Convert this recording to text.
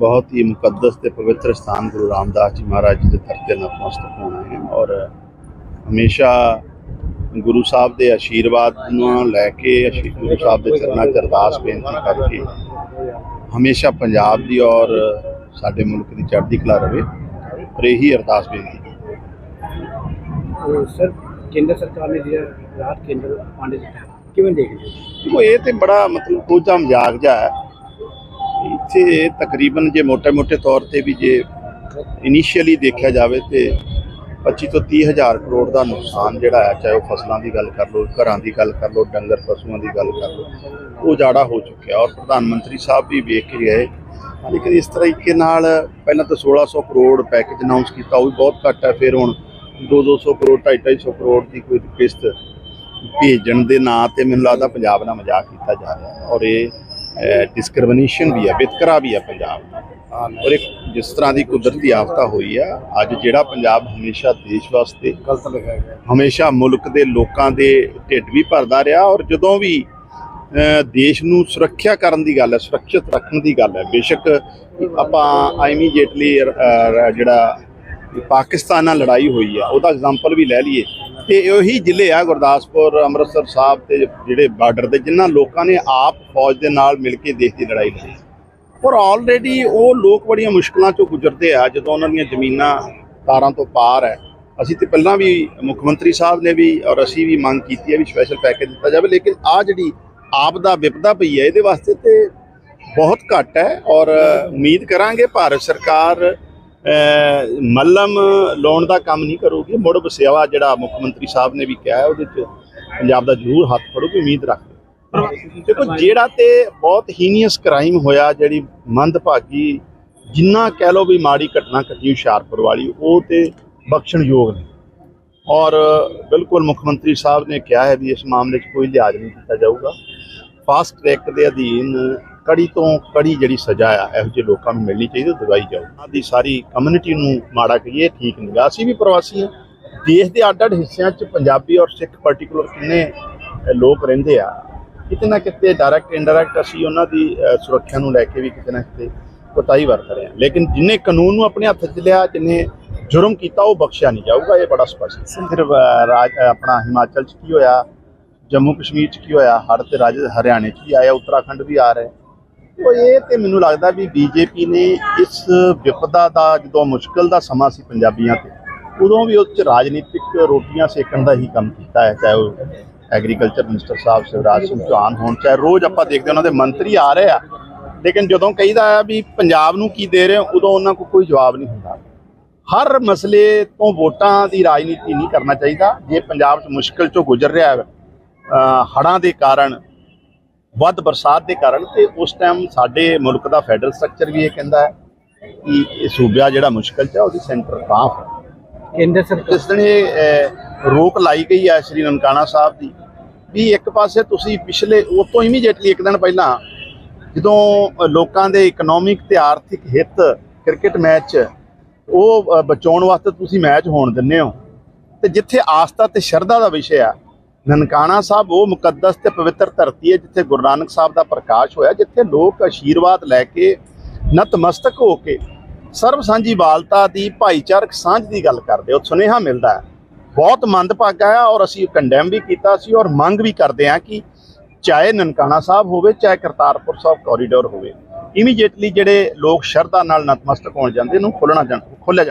ਬਹੁਤ ਹੀ ਮੁਕੱਦਸ ਤੇ ਪਵਿੱਤਰ ਸਥਾਨ ਗੁਰੂ ਰਾਮਦਾਸ ਜੀ ਮਹਾਰਾਜ ਜੀ ਦੇ ਦਰ ਤੇ ਨਤਮਸਤਕ ਹੋਣਾ ਹੈ ਔਰ ਹਮੇਸ਼ਾ ਗੁਰੂ ਸਾਹਿਬ ਦੇ ਆਸ਼ੀਰਵਾਦ ਨੂੰ ਲੈ ਕੇ ਅਸ਼ੀ- ਗੁਰੂ ਸਾਹਿਬ ਦੇ ਚਰਨਾਂ 'ਚ ਅਰਦਾਸ ਬੇਨਤੀ ਕਰਕੇ ਹਮੇਸ਼ਾ ਪੰਜਾਬ ਦੀ ਔਰ ਸਾਡੇ ਮੁਲਕ ਦੀ ਚੜ੍ਹਦੀ ਕਲਾ ਰਵੇ ਪਰ ਇਹੀ ਅਰਦਾਸ ਬੇਨਤੀ ਸਰ ਕੇਂਦਰ ਸਰਕਾਰ ਨੇ ਜਿਹੜਾ ਰਾਹਤ ਕੇਂਦਰ ਪਾਣੇ ਦਿੱਤਾ ਕਿਵੇਂ ਦੇਖਦੇ ਹੋ? ਇਹ ਤੇ ਬੜਾ ਮਤਲਬ ਕੋਝਾ ਮਜ਼ਾਕ ਜਿਹਾ ਹੈ। ਇੱਥੇ ਤਕਰੀਬਨ ਜੇ ਮੋਟੇ ਮੋਟੇ ਤੌਰ ਤੇ ਵੀ ਜੇ ਇਨੀਸ਼ੀਅਲੀ ਦੇਖਿਆ ਜਾਵੇ ਤੇ 25 ਤੋਂ 30 ਹਜ਼ਾਰ ਕਰੋੜ ਦਾ ਨੁਕਸਾਨ ਜਿਹੜਾ ਆ ਚਾਹੇ ਉਹ ਫਸਲਾਂ ਦੀ ਗੱਲ ਕਰ ਲਓ, ਘਰਾਂ ਦੀ ਗੱਲ ਕਰ ਲਓ, ਡੰਗਰ ਪਸ਼ੂਆਂ ਦੀ ਗੱਲ ਕਰ ਲਓ, ਉਹ ਜਾੜਾ ਹੋ ਚੁੱਕਿਆ ਔਰ ਪ੍ਰਧਾਨ ਮੰਤਰੀ ਸਾਹਿਬ ਵੀ ਵੇਖ ਕੇ ਗਏ। ਲੇਕਿਨ ਇਸ ਤਰੀਕੇ ਨਾਲ ਪਹਿਲਾਂ ਤਾਂ 1600 ਕਰੋੜ ਪੈਕੇਜ ਅਨਾਉਂਸ ਕੀਤਾ, ਉਹ ਵੀ ਬਹੁਤ ਘੱਟ ਹੈ, ਫਿਰ ਹੁਣ 2-200 ਕਰੋੜ 2-250 ਕਰੋੜ ਦੀ ਕੋਈ ਕਿਸ਼ਤ ਭੇਜਣ ਦੇ ਨਾਂ ਤੇ ਮੈਨੂੰ ਲੱਗਦਾ ਪੰਜਾਬ ਨਾਲ ਮਜ਼ਾਕ ਕੀਤਾ ਜਾ ਰਿਹਾ ਔਰ ਇਹ ਡਿਸਕ੍ਰਿਮੀਨੇਸ਼ਨ ਵੀ ਹੈ ਵਿਤਕਰਾ ਵੀ ਹੈ ਪੰਜਾਬ ਦਾ। ਔਰ ਇੱਕ ਜਿਸ ਤਰ੍ਹਾਂ ਦੀ ਕੁਦਰਤੀ ਆਫਤਾ ਹੋਈ ਆ ਅੱਜ ਜਿਹੜਾ ਪੰਜਾਬ ਹਮੇਸ਼ਾ ਦੇਸ਼ ਵਾਸਤੇ ਗਲਤ ਲਿਖਿਆ ਗਿਆ। ਹਮੇਸ਼ਾ ਮੁਲਕ ਦੇ ਲੋਕਾਂ ਦੇ ਢਿੱਡ ਵੀ ਭਰਦਾ ਰਿਹਾ ਔਰ ਜਦੋਂ ਵੀ ਦੇਸ਼ ਨੂੰ ਸੁਰੱਖਿਆ ਕਰਨ ਦੀ ਗੱਲ ਹੈ ਸੁਰੱਖਿਅਤ ਰੱਖਣ ਦੀ ਗੱਲ ਹੈ ਬੇਸ਼ੱਕ ਆਪਾਂ ਇਮੀਡੀਏਟਲੀ ਜਿਹੜਾ ਪਾਕਿਸਤਾਨ ਨਾਲ ਲੜਾਈ ਹੋਈ ਆ ਉਹਦਾ ਐਗਜ਼ਾਮਪਲ ਵੀ ਲੈ ਲਈਏ। ਤੇ ਉਹੀ ਜ਼ਿਲ੍ਹੇ ਆ ਗੁਰਦਾਸਪੁਰ, ਅੰਮ੍ਰਿਤਸਰ ਸਾਹਿਬ ਤੇ ਜਿਹੜੇ ਬਾਰਡਰ ਦੇ ਜਿਨ੍ਹਾਂ ਲੋਕਾਂ ਨੇ ਆਪ ਫੌਜ ਦੇ ਨਾਲ ਮਿਲ ਕੇ ਦੇਸ਼ ਦੀ ਲੜਾਈ ਲੜੀ। ਔਰ ਆਲਰੇਡੀ ਉਹ ਲੋਕ ਬੜੀਆਂ ਮੁਸ਼ਕਲਾਂ ਚੋਂ ਗੁਜ਼ਰਦੇ ਆ, ਜਦੋਂ ਉਹਨਾਂ ਦੀਆਂ ਜ਼ਮੀਨਾਂ ਤਾਰਾਂ ਤੋਂ ਪਾਰ ਹੈ। ਅਸੀਂ ਤੇ ਪਹਿਲਾਂ ਵੀ ਮੁੱਖ ਮੰਤਰੀ ਸਾਹਿਬ ਨੇ ਵੀ ਔਰ ਅਸੀਂ ਵੀ ਮੰਗ ਕੀਤੀ ਹੈ ਵੀ ਸਪੈਸ਼ਲ ਪੈਕੇਜ ਦਿੱਤਾ ਜਾਵੇ, ਲੇਕਿਨ ਆ ਜਿਹੜੀ ਆਪ ਦਾ ਵਿਪਦਾ ਪਈ ਹੈ, ਇਹਦੇ ਵਾਸਤੇ ਤੇ ਬਹੁਤ ਘੱਟ ਹੈ। ਔਰ ਉਮੀਦ ਕਰਾਂਗੇ ਭਾਰਤ ਸਰਕਾਰ ਮੱਲਮ ਲਾਉਣ ਦਾ ਕੰਮ ਨਹੀਂ ਕਰੂਗੀ। ਮੁੜ ਵਸਿਆਵਾ ਜਿਹੜਾ ਮੁੱਖ ਮੰਤਰੀ ਸਾਹਿਬ ਨੇ ਵੀ ਕਿਹਾ ਉਹਦੇ ਚ ਪੰਜਾਬ ਦਾ ਜ਼ਰੂਰ ਹੱਥ ਫੜੂਗੀ ਉਮੀਦ ਰੱਖਦੇ ਦੇਖੋ, ਜਿਹੜਾ ਤੇ ਬਹੁਤ ਹੀਨੀਅਸ ਕ੍ਰਾਈਮ ਹੋਇਆ, ਜਿਹੜੀ ਮੰਦਭਾਗੀ, ਜਿੰਨਾ ਕਹਿ ਲੋ ਵੀ ਮਾੜੀ ਘਟਨਾ ਘਟੀ ਹੁਸ਼ਿਆਰਪੁਰ ਵਾਲੀ, ਉਹ ਤੇ ਬਖਸ਼ਣਯੋਗ ਨੇ। ਔਰ ਬਿਲਕੁਲ ਮੁੱਖ ਮੰਤਰੀ ਸਾਹਿਬ ਨੇ ਕਿਹਾ ਹੈ ਵੀ ਇਸ ਮਾਮਲੇ 'ਚ ਕੋਈ ਲਿਹਾਜ਼ ਨਹੀਂ ਕੀਤਾ ਜਾਊਗਾ। ਫਾਸਟ ਟਰੈਕ ਦੇ ਅਧੀਨ ਕੜੀ ਤੋਂ ਕੜੀ ਜਿਹੜੀ ਸਜ਼ਾ ਆ, ਇਹੋ ਜਿਹੇ ਲੋਕਾਂ ਨੂੰ ਮਿਲਣੀ ਚਾਹੀਦੀ ਉਹ ਦਿਵਾਈ ਜਾਊ ਉਹਨਾਂ ਦੀ ਸਾਰੀ ਕਮਿਊਨਿਟੀ ਨੂੰ ਮਾੜਾ ਕਹੀਏ, ਠੀਕ ਨਹੀਂ ਗਾ। ਅਸੀਂ ਵੀ ਪ੍ਰਵਾਸੀ ਹਾਂ ਦੇਸ਼ ਦੇ ਅੱਡ-ਅੱਡ ਹਿੱਸਿਆਂ 'ਚ ਪੰਜਾਬੀ ਔਰ ਸਿੱਖ ਪਾਰਟਿਕੂਲਰ ਕਿੰਨੇ ਲੋਕ ਰਹਿੰਦੇ ਆ। ਕਿਤੇ ਨਾ ਕਿਤੇ ਡਾਇਰੈਕਟ ਇਨਡਾਇਰੈਕਟ ਅਸੀਂ ਉਹਨਾਂ ਦੀ ਸੁਰੱਖਿਆ ਨੂੰ ਲੈ ਕੇ ਵੀ ਕਿਤੇ ਨਾ ਕਿਤੇ ਕੋਤਾਹੀ ਵਰਤ ਰਹੇ ਹਾਂ ਲੇਕਿਨ ਜਿਨੇ ਕਾਨੂੰਨ ਨੂੰ ਆਪਣੇ ਹੱਥ 'ਚ ਲਿਆ, ਜਿਨੇ ਜੁਰਮ ਕੀਤਾ, ਉਹ ਬਖਸ਼ਿਆ ਨਹੀਂ ਜਾਊਗਾ। ਇਹ ਬੜਾ ਸਪਸ਼ਟ ਹੈ। ਸਿਰਫ ਰਾਜ ਆਪਣਾ ਹਿਮਾਚਲ 'ਚ ਕੀ ਹੋਇਆ? ਜੰਮੂ ਕਸ਼ਮੀਰ 'ਚ ਕੀ ਹੋਇਆ? ਹੜ ਤੇ ਰਾਜ, ਹਰਿਆਣੇ 'ਚ ਵੀ ਆਇਆ? ਉੱਤਰਾਖੰਡ ਵੀ ਆ ਰਿਹਾ। ਉਹ ਇਹ ਤੇ ਮੈਨੂੰ ਲੱਗਦਾ ਵੀ ਬੀਜੇਪੀ ਨੇ ਇਸ ਵਿਪਦਾ ਦਾ ਜਦੋਂ ਮੁਸ਼ਕਲ ਦਾ ਸਮਾਂ ਸੀ ਪੰਜਾਬੀਆਂ ਤੇ ਉਦੋਂ ਵੀ ਉਸ 'ਚ ਰਾਜਨੀਤਿਕ ਰੋਟੀਆਂ ਸੇਕਣ ਦਾ ਹੀ ਕੰਮ ਕੀਤਾ ਹੈ ਚਾਹੇ ਉਹ ਐਗਰੀਕਲਚਰ ਮਿਨਿਸਟਰ ਸਾਹਿਬ ਸ਼ਿਵਰਾਜ ਸਿੰਘ ਚੌਹਾਨ ਹੋਣ ਚਾਹੇ ਰੋਜ਼ ਆਪਾਂ ਦੇਖਦੇ ਉਹਨਾਂ ਦੇ ਮੰਤਰੀ ਆ ਰਹੇ ਆ ਲੇਕਿਨ ਜਦੋਂ ਕਹੀਦਾ ਆ ਵੀ ਪੰਜਾਬ ਨੂੰ ਕੀ ਦੇ ਰਹੇ ਹੋ ਉਦੋਂ ਉਹਨਾਂ ਕੋਲ ਕੋਈ ਜਵਾਬ ਨਹੀਂ ਹੁੰਦਾ। ਹਰ ਮਸਲੇ ਤੋਂ ਵੋਟਾਂ ਦੀ ਰਾਜਨੀਤੀ ਨਹੀਂ ਕਰਨਾ ਚਾਹੀਦਾ ਜੇ ਪੰਜਾਬ 'ਚ ਮੁਸ਼ਕਲ 'ਚੋਂ ਗੁਜ਼ਰ ਰਿਹਾ ਹੈ ਅ, ਹੜ੍ਹਾਂ ਦੇ ਕਾਰਨ ਵੱਧ ਬਰਸਾਤ ਦੇ ਕਾਰਨ ਤੇ ਉਸ ਟਾਈਮ ਸਾਡੇ ਮੁਲਕ ਦਾ ਫੈਡਰਲ ਸਟਰਕਚਰ ਵੀ ਇਹ ਕਹਿੰਦਾ ਹੈ ਕਿ ਇਹ ਸੂਬਾ ਜਿਹੜਾ ਮੁਸ਼ਕਲ 'ਚ ਹੈ ਉਹਦੀ ਸੈਂਟਰ ਕਾਫ ਕੇਂਦਰ ਸਰਕਾਰ ਇਹ ਅਹ, ਰੋਕ ਲਾਈ ਗਈ ਹੈ ਸ਼੍ਰੀ ਨਨਕਾਣਾ ਸਾਹਿਬ ਦੀ ਵੀ ਇੱਕ ਪਾਸੇ ਤੁਸੀਂ ਪਿਛਲੇ ਉਹ ਤੋਂ ਇਮੀਡੀਏਟਲੀ ਇੱਕ ਦਿਨ ਪਹਿਲਾਂ ਜਦੋਂ ਲੋਕਾਂ ਦੇ ਇਕਨੋਮਿਕ ਤੇ ਆਰਥਿਕ ਹਿੱਤ ਕ੍ਰਿਕਟ ਮੈਚ ਉਹ ਬਚਾਉਣ ਵਾਸਤੇ ਤੁਸੀਂ ਮੈਚ ਹੋਣ ਦਿੰਦੇ ਹੋ ਤੇ ਜਿੱਥੇ ਆਸਥਾ ਤੇ ਸ਼ਰਧਾ ਦਾ ਵਿਸ਼ੇ ਆ ਨਨਕਾਣਾ ਸਾਹਿਬ, ਉਹ ਮੁਕੱਦਸ ਤੇ ਪਵਿੱਤਰ ਧਰਤੀ ਹੈ, ਜਿੱਥੇ ਗੁਰੂ ਨਾਨਕ ਸਾਹਿਬ ਦਾ ਪ੍ਰਕਾਸ਼ ਹੋਇਆ, ਜਿੱਥੇ ਲੋਕ ਆਸ਼ੀਰਵਾਦ ਲੈ ਕੇ ਨਤਮਸਤਕ ਹੋ ਕੇ ਸਰਬ ਸਾਂਝੀਵਾਲਤਾ ਦੀ ਭਾਈਚਾਰਕ ਸਾਂਝ ਦੀ ਗੱਲ ਕਰਦੇ ਉਹ ਸੁਨੇਹਾ ਮਿਲਦਾ ਹੈ। ਬਹੁਤ ਮੰਦਭਾਗਾ ਹੈ ਔਰ ਅਸੀਂ ਕੰਡੈਮ ਵੀ ਕੀਤਾ ਸੀ ਔਰ ਮੰਗ ਵੀ ਕਰਦੇ ਹਾਂ ਕਿ ਚਾਹੇ ਨਨਕਾਣਾ ਸਾਹਿਬ ਹੋਵੇ, ਚਾਹੇ ਕਰਤਾਰਪੁਰ ਸਾਹਿਬ ਕੋਰੀਡੋਰ ਹੋਵੇ ਇਮੀਡੀਏਟਲੀ ਜਿਹੜੇ ਲੋਕ ਸ਼ਰਧਾ ਨਾਲ ਨਤਮਸਤਕ ਹੋਣ ਜਾਂਦੇ ਨੂੰ ਖੋਲਣਾ ਜਾਂ ਖੋਲਿਆ